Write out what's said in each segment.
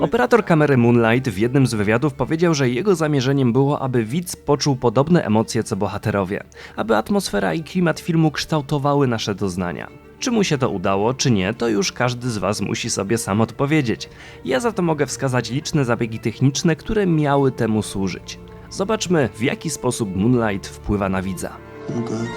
Operator kamery Moonlight w jednym z wywiadów powiedział, że jego zamierzeniem było, aby widz poczuł podobne emocje co bohaterowie, aby atmosfera i klimat filmu kształtowały nasze doznania. Czy mu się to udało, czy nie, to już każdy z Was musi sobie sam odpowiedzieć. Ja za to mogę wskazać liczne zabiegi techniczne, które miały temu służyć. Zobaczmy, w jaki sposób Moonlight wpływa na widza. I'm good.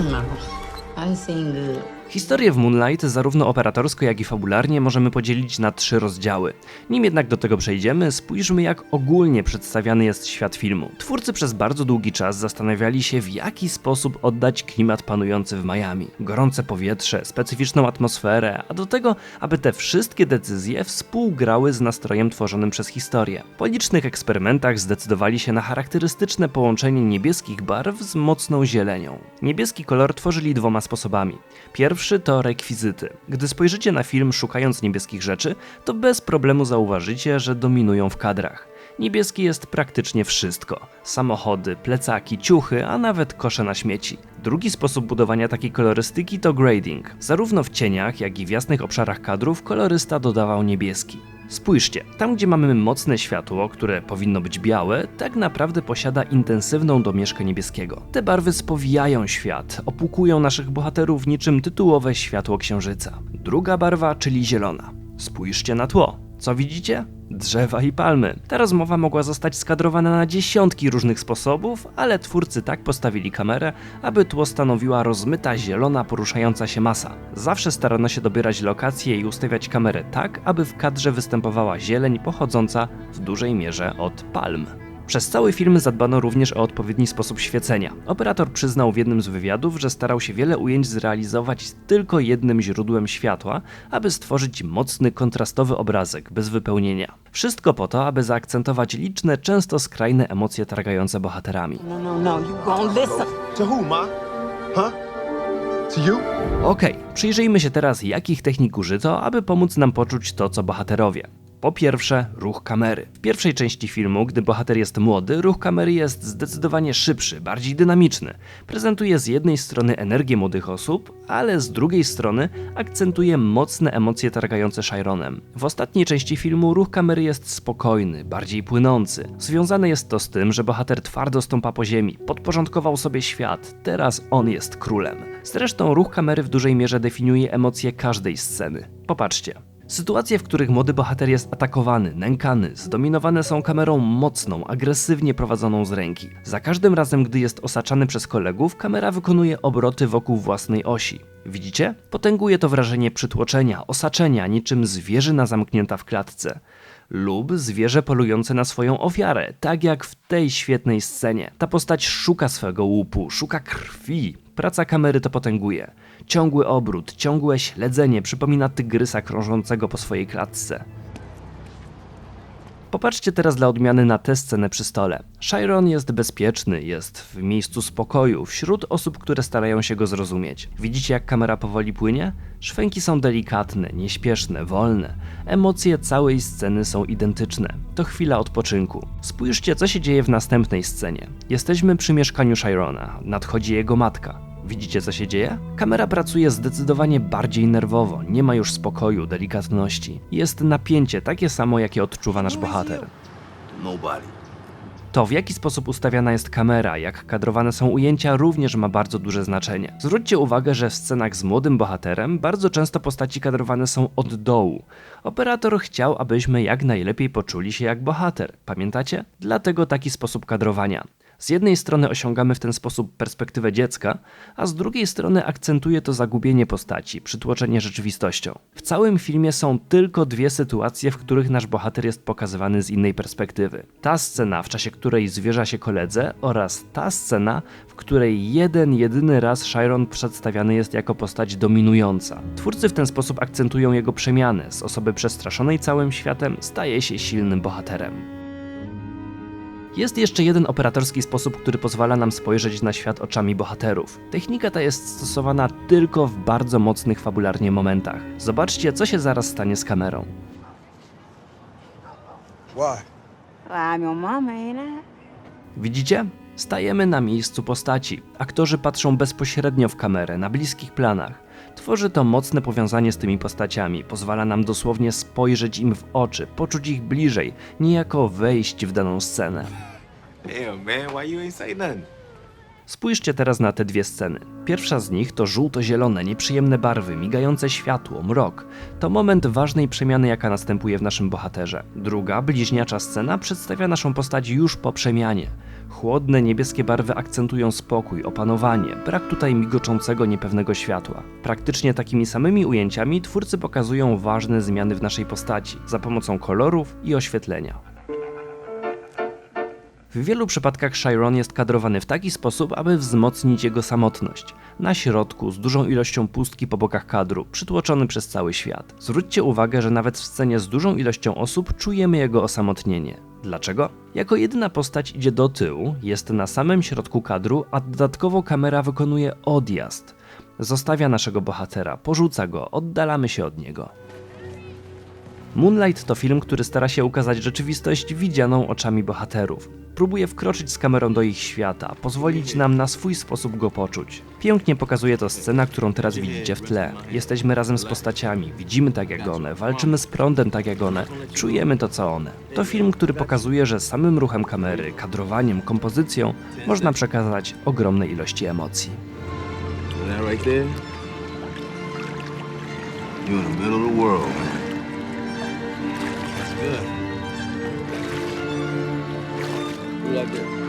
No, good. Historię w Moonlight zarówno operatorsko, jak i fabularnie możemy podzielić na trzy rozdziały. Nim jednak do tego przejdziemy, spójrzmy jak ogólnie przedstawiany jest świat filmu. Twórcy przez bardzo długi czas zastanawiali się w jaki sposób oddać klimat panujący w Miami. Gorące powietrze, specyficzną atmosferę, a do tego, aby te wszystkie decyzje współgrały z nastrojem tworzonym przez historię. Po licznych eksperymentach zdecydowali się na charakterystyczne połączenie niebieskich barw z mocną zielenią. Niebieski kolor tworzyli dwoma sposobami. Pierwszy to rekwizyty. Gdy spojrzycie na film szukając niebieskich rzeczy, to bez problemu zauważycie, że dominują w kadrach. Niebieski jest praktycznie wszystko: samochody, plecaki, ciuchy, a nawet kosze na śmieci. Drugi sposób budowania takiej kolorystyki to grading. Zarówno w cieniach, jak i w jasnych obszarach kadrów kolorysta dodawał niebieski. Spójrzcie, tam gdzie mamy mocne światło, które powinno być białe, tak naprawdę posiada intensywną domieszkę niebieskiego. Te barwy spowijają świat, opłukują naszych bohaterów niczym tytułowe światło księżyca. Druga barwa, czyli zielona. Spójrzcie na tło. Co widzicie? Drzewa i palmy. Ta rozmowa mogła zostać skadrowana na dziesiątki różnych sposobów, ale twórcy tak postawili kamerę, aby tło stanowiła rozmyta zielona poruszająca się masa. Zawsze starano się dobierać lokacje i ustawiać kamerę tak, aby w kadrze występowała zieleń pochodząca w dużej mierze od palm. Przez cały film zadbano również o odpowiedni sposób świecenia. Operator przyznał w jednym z wywiadów, że starał się wiele ujęć zrealizować z tylko jednym źródłem światła, aby stworzyć mocny, kontrastowy obrazek bez wypełnienia. Wszystko po to, aby zaakcentować liczne, często skrajne emocje targające bohaterami. No, no, no, you gon' listen. To who, Ma? Huh? To you? Okej, przyjrzyjmy się teraz, jakich technik użyto, aby pomóc nam poczuć to, co bohaterowie. Po pierwsze, ruch kamery. W pierwszej części filmu, gdy bohater jest młody, ruch kamery jest zdecydowanie szybszy, bardziej dynamiczny. Prezentuje z jednej strony energię młodych osób, ale z drugiej strony akcentuje mocne emocje targające Chironem. W ostatniej części filmu ruch kamery jest spokojny, bardziej płynący. Związane jest to z tym, że bohater twardo stąpa po ziemi, podporządkował sobie świat, teraz on jest królem. Zresztą ruch kamery w dużej mierze definiuje emocje każdej sceny. Popatrzcie. Sytuacje, w których młody bohater jest atakowany, nękany, zdominowane są kamerą mocną, agresywnie prowadzoną z ręki. Za każdym razem, gdy jest osaczany przez kolegów, kamera wykonuje obroty wokół własnej osi. Widzicie? Potęguje to wrażenie przytłoczenia, osaczenia, niczym zwierzyna zamknięta w klatce. Lub zwierzę polujące na swoją ofiarę, tak jak w tej świetnej scenie. Ta postać szuka swego łupu, szuka krwi. Praca kamery to potęguje. Ciągły obrót, ciągłe śledzenie przypomina tygrysa krążącego po swojej klatce. Popatrzcie teraz dla odmiany na tę scenę przy stole. Chiron jest bezpieczny, jest w miejscu spokoju, wśród osób, które starają się go zrozumieć. Widzicie, jak kamera powoli płynie? Szwęki są delikatne, nieśpieszne, wolne. Emocje całej sceny są identyczne. To chwila odpoczynku. Spójrzcie, co się dzieje w następnej scenie. Jesteśmy przy mieszkaniu Chirona. Nadchodzi jego matka. Widzicie, co się dzieje? Kamera pracuje zdecydowanie bardziej nerwowo, nie ma już spokoju, delikatności. Jest napięcie takie samo, jakie odczuwa nasz bohater. To, w jaki sposób ustawiana jest kamera, jak kadrowane są ujęcia, również ma bardzo duże znaczenie. Zwróćcie uwagę, że w scenach z młodym bohaterem bardzo często postaci kadrowane są od dołu. Operator chciał, abyśmy jak najlepiej poczuli się jak bohater. Pamiętacie? Dlatego taki sposób kadrowania. Z jednej strony osiągamy w ten sposób perspektywę dziecka, a z drugiej strony akcentuje to zagubienie postaci, przytłoczenie rzeczywistością. W całym filmie są tylko dwie sytuacje, w których nasz bohater jest pokazywany z innej perspektywy. Ta scena, w czasie której zwierza się koledze, oraz ta scena, w której jeden, jedyny raz Chiron przedstawiany jest jako postać dominująca. Twórcy w ten sposób akcentują jego przemianę. Z osoby przestraszonej całym światem staje się silnym bohaterem. Jest jeszcze jeden operatorski sposób, który pozwala nam spojrzeć na świat oczami bohaterów. Technika ta jest stosowana tylko w bardzo mocnych fabularnie momentach. Zobaczcie, co się zaraz stanie z kamerą. Widzicie? Stajemy na miejscu postaci. Aktorzy patrzą bezpośrednio w kamerę, na bliskich planach. Tworzy to mocne powiązanie z tymi postaciami, pozwala nam dosłownie spojrzeć im w oczy, poczuć ich bliżej, niejako wejść w daną scenę. Damn, man, why you ain't say nothing? Spójrzcie teraz na te dwie sceny. Pierwsza z nich to żółto-zielone, nieprzyjemne barwy, migające światło, mrok. To moment ważnej przemiany, jaka następuje w naszym bohaterze. Druga, bliźniacza scena, przedstawia naszą postać już po przemianie. Chłodne niebieskie barwy akcentują spokój, opanowanie, brak tutaj migoczącego, niepewnego światła. Praktycznie takimi samymi ujęciami twórcy pokazują ważne zmiany w naszej postaci za pomocą kolorów i oświetlenia. W wielu przypadkach Chiron jest kadrowany w taki sposób, aby wzmocnić jego samotność. Na środku, z dużą ilością pustki po bokach kadru, przytłoczony przez cały świat. Zwróćcie uwagę, że nawet w scenie z dużą ilością osób czujemy jego osamotnienie. Dlaczego? Jako jedyna postać idzie do tyłu, jest na samym środku kadru, a dodatkowo kamera wykonuje odjazd. Zostawia naszego bohatera, porzuca go, oddalamy się od niego. Moonlight to film, który stara się ukazać rzeczywistość widzianą oczami bohaterów. Próbuje wkroczyć z kamerą do ich świata, pozwolić nam na swój sposób go poczuć. Pięknie pokazuje to scena, którą teraz widzicie w tle. Jesteśmy razem z postaciami, widzimy tak jak one, walczymy z prądem tak jak one, czujemy to co one. To film, który pokazuje, że samym ruchem kamery, kadrowaniem, kompozycją można przekazać ogromne ilości emocji. That right there? You in the middle of the world, man. That's good. You like that?